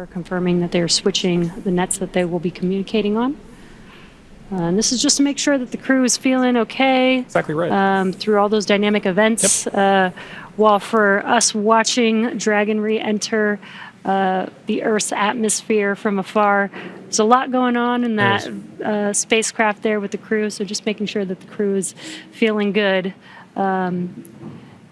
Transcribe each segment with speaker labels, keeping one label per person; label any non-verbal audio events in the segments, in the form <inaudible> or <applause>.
Speaker 1: are confirming that they're switching the nets that they will be communicating on. Uh, and this is just to make sure that the crew is feeling okay
Speaker 2: Exactly right.
Speaker 1: um, through all those dynamic events. Uh, while for us watching Dragon re enter uh, the Earth's atmosphere from afar, there's a lot going on in that uh, spacecraft there with the crew. So just making sure that the crew is feeling good um,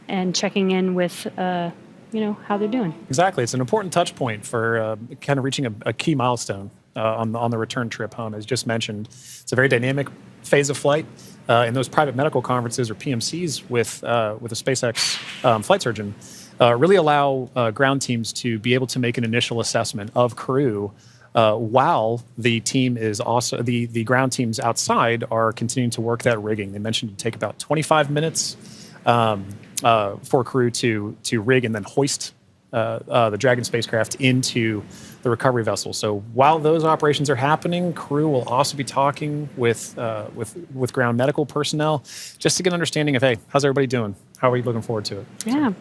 Speaker 1: and checking in with, uh, you know, how they're doing.
Speaker 2: Exactly. It's an important touch point for uh, kind of reaching a, a key milestone uh, on, the, on the return trip home. As just mentioned, it's a very dynamic phase of flight. Uh, and those private medical conferences or PMCs with, uh, with a SpaceX um, flight surgeon uh, really allow uh, ground teams to be able to make an initial assessment of crew uh, while the team is also, the, the ground teams outside are continuing to work that rigging. They mentioned it take about 25 minutes um, uh, for crew to to rig and then hoist uh, uh, the Dragon spacecraft into the recovery vessel. So while those operations are happening, crew will also be talking with uh, with with ground medical personnel just to get an understanding of hey, how's everybody doing? How are you looking forward to it?
Speaker 1: Yeah.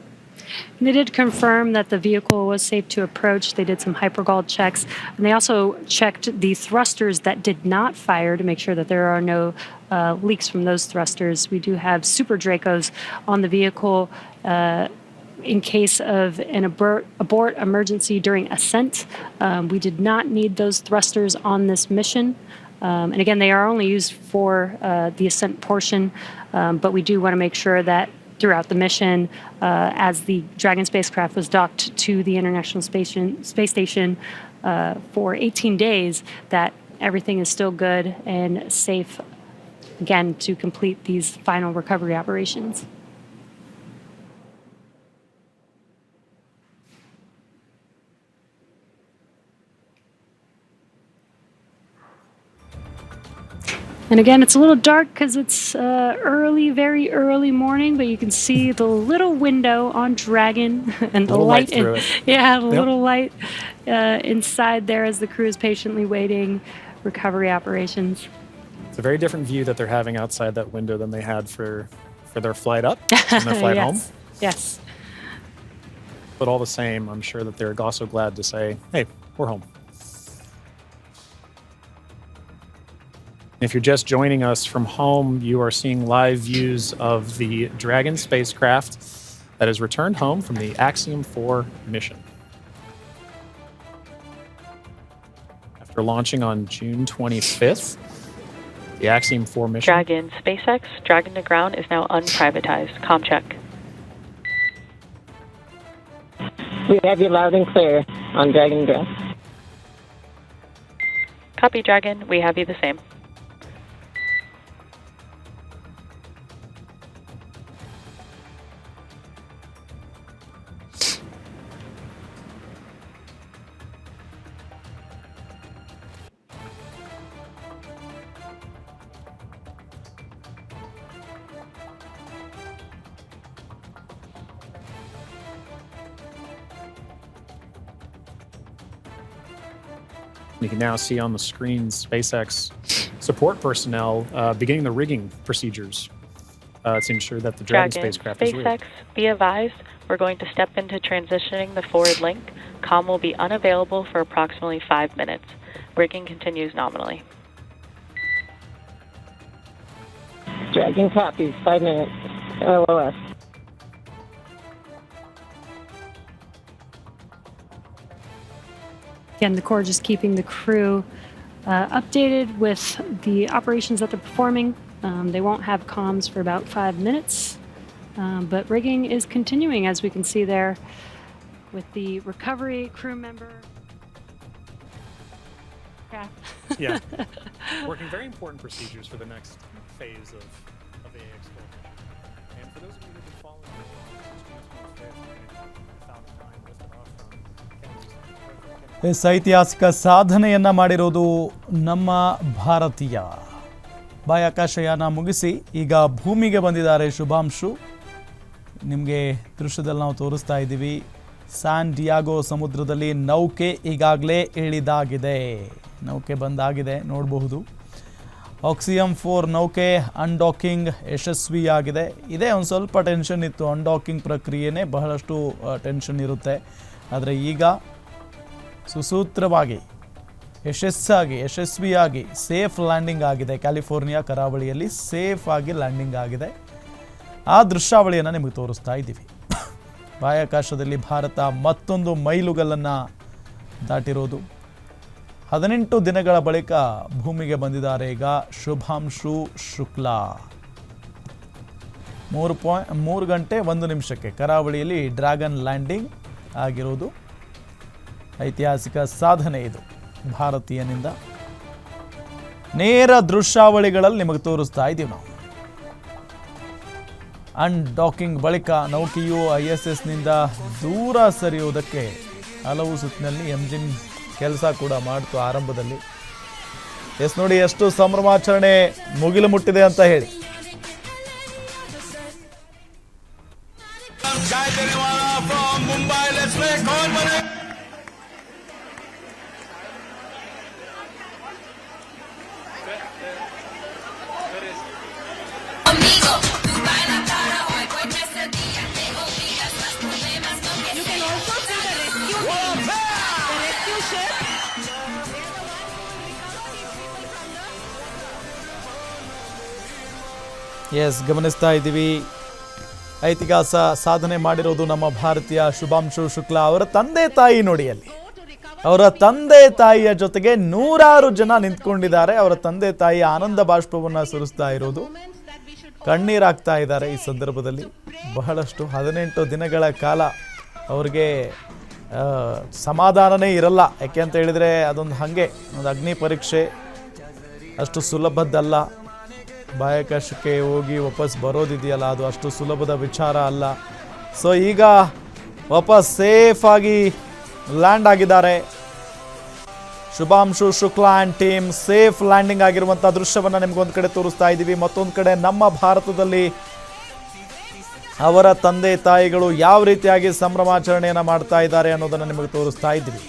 Speaker 1: And they did confirm that the vehicle was safe to approach. They did some hypergol checks. And they also checked the thrusters that did not fire to make sure that there are no uh, leaks from those thrusters. We do have Super Dracos on the vehicle uh, in case of an abort, abort emergency during ascent. Um, we did not need those thrusters on this mission. Um, and again, they are only used for uh, the ascent portion, um, but we do want to make sure that throughout the mission, uh, as the Dragon spacecraft was docked to the International Space Station, Space Station uh, for 18 days, that everything is still good and safe, again, to complete these final recovery operations. And again, it's a little dark because it's uh, early, very early morning, but you can see <laughs> the little window on Dragon <laughs> and the
Speaker 2: Little light
Speaker 1: in-. <laughs> Yeah, the
Speaker 2: Yep.
Speaker 1: little light uh, inside there as the crew is patiently waiting recovery operations.
Speaker 2: It's a very different view that they're having outside that window than they had for for their flight up and their flight home.
Speaker 1: yes. Yes.
Speaker 2: But all the same, I'm sure that they're also glad to say, hey, we're home. If you're just joining us from home, you are seeing live views of the Dragon spacecraft that has returned home from the Axiom 4 mission. After launching on June 25th, the Axiom 4 mission
Speaker 3: Dragon SpaceX, Dragon to ground is now unprivatized. Com check.
Speaker 4: We have you loud and clear on Dragon Ground.
Speaker 3: Copy, Dragon. We have you the same.
Speaker 2: You can now see on the screen SpaceX support personnel uh, beginning the rigging procedures uh, to ensure that the Dragon,
Speaker 3: Dragon
Speaker 2: spacecraft is
Speaker 3: SpaceX,
Speaker 2: rigged.
Speaker 3: be advised, we're going to step into transitioning the forward link. Com will be unavailable for approximately five minutes. Rigging continues nominally.
Speaker 4: Dragon copies, five minutes. LOS.
Speaker 1: Again, the Corps just keeping the crew uh, updated with the operations that they're performing. Um, they won't have comms for about five minutes, um, but rigging is continuing, as we can see there, with the recovery crew member. Yeah.
Speaker 2: yeah, <laughs> working very important procedures for the next phase of, of the AX And for those of you who've been following along since June 25th, when Falcon 9 lifted off from Kennedy's
Speaker 5: ಎಸ್ ಐತಿಹಾಸಿಕ ಸಾಧನೆಯನ್ನ ಮಾಡಿರೋದು ನಮ್ಮ ಭಾರತೀಯ. ಬಾಹ್ಯಾಕಾಶಯಾನ ಮುಗಿಸಿ ಈಗ ಭೂಮಿಗೆ ಬಂದಿದ್ದಾರೆ ಶುಭಾಂಶು. ನಿಮಗೆ ದೃಶ್ಯದಲ್ಲಿ ನಾವು ತೋರಿಸ್ತಾ ಇದ್ದೀವಿ ಸ್ಯಾನ್ ಡಿಯಾಗೋ ಸಮುದ್ರದಲ್ಲಿ ನೌಕೆ ಈಗಾಗಲೇ ಇಳಿದಾಗಿದೆ. ನೌಕೆ ಬಂದಾಗಿದೆ ನೋಡಬಹುದು. ಆಕ್ಸಿಯಂ ಫೋರ್ ನೌಕೆ ಅನ್ಡಾಕಿಂಗ್ ಯಶಸ್ವಿಯಾಗಿದೆ. ಇದೇ ಒಂದು ಸ್ವಲ್ಪ ಟೆನ್ಷನ್ ಇತ್ತು ಅನ್ಡಾಕಿಂಗ್ ಪ್ರಕ್ರಿಯೆನೇ ಬಹಳಷ್ಟು ಟೆನ್ಷನ್ ಇರುತ್ತೆ. ಆದರೆ ಈಗ ಸುಸೂತ್ರವಾಗಿ, ಯಶಸ್ಸಾಗಿ, ಯಶಸ್ವಿಯಾಗಿ ಸೇಫ್ ಲ್ಯಾಂಡಿಂಗ್ ಆಗಿದೆ. ಕ್ಯಾಲಿಫೋರ್ನಿಯಾ ಕರಾವಳಿಯಲ್ಲಿ ಸೇಫ್ ಆಗಿ ಲ್ಯಾಂಡಿಂಗ್ ಆಗಿದೆ. ಆ ದೃಶ್ಯಾವಳಿಯನ್ನು ನಿಮಗೆ ತೋರಿಸ್ತಾ ಇದ್ದೀವಿ. ಬಾಹ್ಯಾಕಾಶದಲ್ಲಿ ಭಾರತ ಮತ್ತೊಂದು ಮೈಲುಗಲ್ಲನ್ನು ದಾಟಿರೋದು. ಹದಿನೆಂಟು ದಿನಗಳ ಬಳಿಕ ಭೂಮಿಗೆ ಬಂದಿದ್ದಾರೆ ಈಗ ಶುಭಾಂಶು ಶುಕ್ಲಾ. ಮೂರು ಪಾಯಿಂಟ್ ಮೂರು ಗಂಟೆ ಒಂದು ನಿಮಿಷಕ್ಕೆ ಕರಾವಳಿಯಲ್ಲಿ ಡ್ರ್ಯಾಗನ್ ಲ್ಯಾಂಡಿಂಗ್ ಆಗಿರೋದು ಐತಿಹಾಸಿಕ ಸಾಧನೆ ಇದು. ಭಾರತೀಯನಿಂದ ನೇರ ದೃಶ್ಯಾವಳಿಗಳಲ್ಲಿ ನಿಮಗೆ ತೋರಿಸ್ತಾ ಇದ್ದೀವಿ ನಾವು. ಅನ್ಡಾಕಿಂಗ್ ಬಳಿಕ ನೌಕೆಯು ಐ ಎಸ್ ಎಸ್ನಿಂದ ದೂರ ಸರಿಯುವುದಕ್ಕೆ ಹಲವು ಸುತ್ತಿನಲ್ಲಿ ಎಂಜಿನ್ ಕೆಲಸ ಕೂಡ ಮಾಡ್ತು ಆರಂಭದಲ್ಲಿ. ಎಸ್ ನೋಡಿ, ಎಷ್ಟು ಸಂಭ್ರಮಾಚರಣೆ ಮುಗಿಲು ಮುಟ್ಟಿದೆ ಅಂತ ಹೇಳಿ. ಎಸ್ ಗಮನಿಸ್ತಾ ಇದ್ದೀವಿ. ಐತಿಹಾಸ ಸಾಧನೆ ಮಾಡಿರೋದು ನಮ್ಮ ಭಾರತೀಯ ಶುಭಾಂಶು ಶುಕ್ಲಾ ಅವರ ತಂದೆ ತಾಯಿ ನೋಡಿ ಅಲ್ಲಿ ಅವರ ತಂದೆ ತಾಯಿಯ ಜೊತೆಗೆ ನೂರಾರು ಜನ ನಿಂತ್ಕೊಂಡಿದ್ದಾರೆ. ಅವರ ತಂದೆ ತಾಯಿ ಆನಂದ ಬಾಷ್ಪವನ್ನು ಸುರಿಸ್ತಾ ಇರೋದು. ಕಣ್ಣೀರಾಗ್ತಾ ಇದ್ದಾರೆ ಈ ಸಂದರ್ಭದಲ್ಲಿ. ಬಹಳಷ್ಟು ಹದಿನೆಂಟು ದಿನಗಳ ಕಾಲ ಅವ್ರಿಗೆ ಸಮಾಧಾನನೇ ಇರಲ್ಲ. ಯಾಕೆ ಅಂತ ಹೇಳಿದರೆ ಅದೊಂದು ಹಾಗೆ, ಒಂದು ಅಗ್ನಿ ಪರೀಕ್ಷೆ. ಅಷ್ಟು ಸುಲಭದ್ದಲ್ಲ. ಬಾಹ್ಯಾಕಾಶಕ್ಕೆ ಹೋಗಿ ವಾಪಸ್ ಬರೋದಿದೆಯಲ್ಲ, ಅದು ಅಷ್ಟು ಸುಲಭದ ವಿಚಾರ ಅಲ್ಲ. ಸೊ ಈಗ ವಾಪಸ್ ಸೇಫಾಗಿ ಲ್ಯಾಂಡ್ ಆಗಿದ್ದಾರೆ. Shubhanshu Shukla and team safe landing ಆಗಿರುವಂಥ ದೃಶ್ಯವನ್ನು ನಿಮ್ಗೊಂದು ಕಡೆ ತೋರಿಸ್ತಾ ಇದ್ದೀವಿ. ಮತ್ತೊಂದು ಕಡೆ ನಮ್ಮ ಭಾರತದಲ್ಲಿ ಅವರ ತಂದೆ ತಾಯಿಗಳು ಯಾವ ರೀತಿಯಾಗಿ ಸಂಭ್ರಮಾಚರಣೆಯನ್ನು ಮಾಡ್ತಾ ಇದ್ದಾರೆ ಅನ್ನೋದನ್ನು ನಿಮಗೆ ತೋರಿಸ್ತಾ ಇದ್ವಿ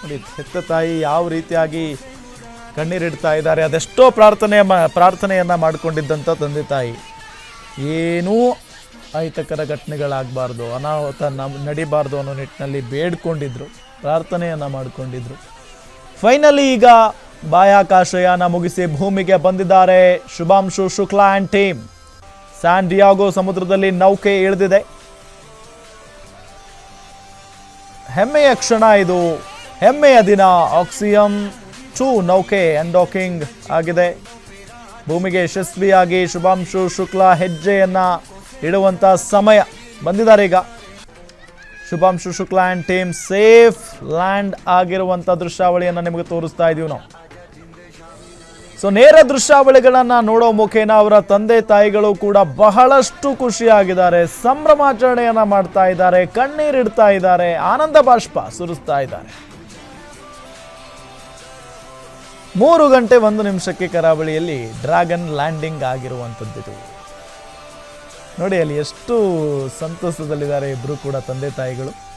Speaker 5: ನೋಡಿ, ಹೆತ್ತ ತಾಯಿ ಯಾವ ರೀತಿಯಾಗಿ ಕಣ್ಣೀರಿಡ್ತಾ ಇದ್ದಾರೆ. ಅದೆಷ್ಟೋ ಪ್ರಾರ್ಥನೆ ಪ್ರಾರ್ಥನೆಯನ್ನ ಮಾಡಿಕೊಂಡಿದ್ದಂಥ ತಂದೆ ತಾಯಿ. ಏನೂ ಅಹಿತಕರ ಘಟನೆಗಳಾಗಬಾರ್ದು. ಅನಾಹುತ ನಮ್, ನಡಿಬಾರ್ದು ಅನ್ನೋ ನಿಟ್ಟಿನಲ್ಲಿ ಬೇಡ್ಕೊಂಡಿದ್ರು. ಪ್ರಾರ್ಥನೆಯನ್ನು ಮಾಡಿಕೊಂಡಿದ್ರು. ಫೈನಲಿ ಈಗ ಬಾಹ್ಯಾಕಾಶಯಾನ ಮುಗಿಸಿ ಭೂಮಿಗೆ ಬಂದಿದ್ದಾರೆ Shubhanshu Shukla and team. San Diego ಸಮುದ್ರದಲ್ಲಿ ನೌಕೆ ಇಳಿದಿದೆ. ಹೆಮ್ಮೆಯ ಕ್ಷಣ ಇದು. ಹೆಮ್ಮೆಯ ದಿನ. ಆಕ್ಸಿಯಂ ಟೂ ನೌಕೆ ಅನ್ಡಾಕಿಂಗ್ ಆಗಿದೆ. ಭೂಮಿಗೆ ಯಶಸ್ವಿಯಾಗಿ ಶುಭಾಂಶು ಶುಕ್ಲಾ ಹೆಜ್ಜೆಯನ್ನ ಇಡುವಂತ ಸಮಯ ಬಂದಿದ್ದಾರೆ ಈಗ. Shubhanshu Shukla and team safe land ಆಗಿರುವಂಥ ದೃಶ್ಯಾವಳಿಯನ್ನು ನಿಮಗೆ ತೋರಿಸ್ತಾ ಇದೀವಿ ನಾವು. ಸೊ ನೇರ ದೃಶ್ಯಾವಳಿಗಳನ್ನು ನೋಡೋ ಮುಖೇನ ಅವರ ತಂದೆ ತಾಯಿಗಳು ಕೂಡ ಬಹಳಷ್ಟು ಖುಷಿಯಾಗಿದ್ದಾರೆ. ಸಂಭ್ರಮಾಚರಣೆಯನ್ನು ಮಾಡ್ತಾ ಇದ್ದಾರೆ, ಕಣ್ಣೀರಿಡ್ತಾ ಇದ್ದಾರೆ, ಆನಂದ ಬಾಷ್ಪ ಸುರಿಸ್ತಾ ಇದ್ದಾರೆ. ಮೂರು ಗಂಟೆ ಒಂದು ನಿಮಿಷಕ್ಕೆ ಕರಾವಳಿಯಲ್ಲಿ ಡ್ರ್ಯಾಗನ್ ಲ್ಯಾಂಡಿಂಗ್ ಆಗಿರುವಂಥದ್ದಿದು. ನೋಡಿ ಅಲ್ಲಿ ಎಷ್ಟು ಸಂತೋಷದಲ್ಲಿದ್ದಾರೆ ಇಬ್ಬರು ಕೂಡ ತಂದೆ ತಾಯಿಗಳು.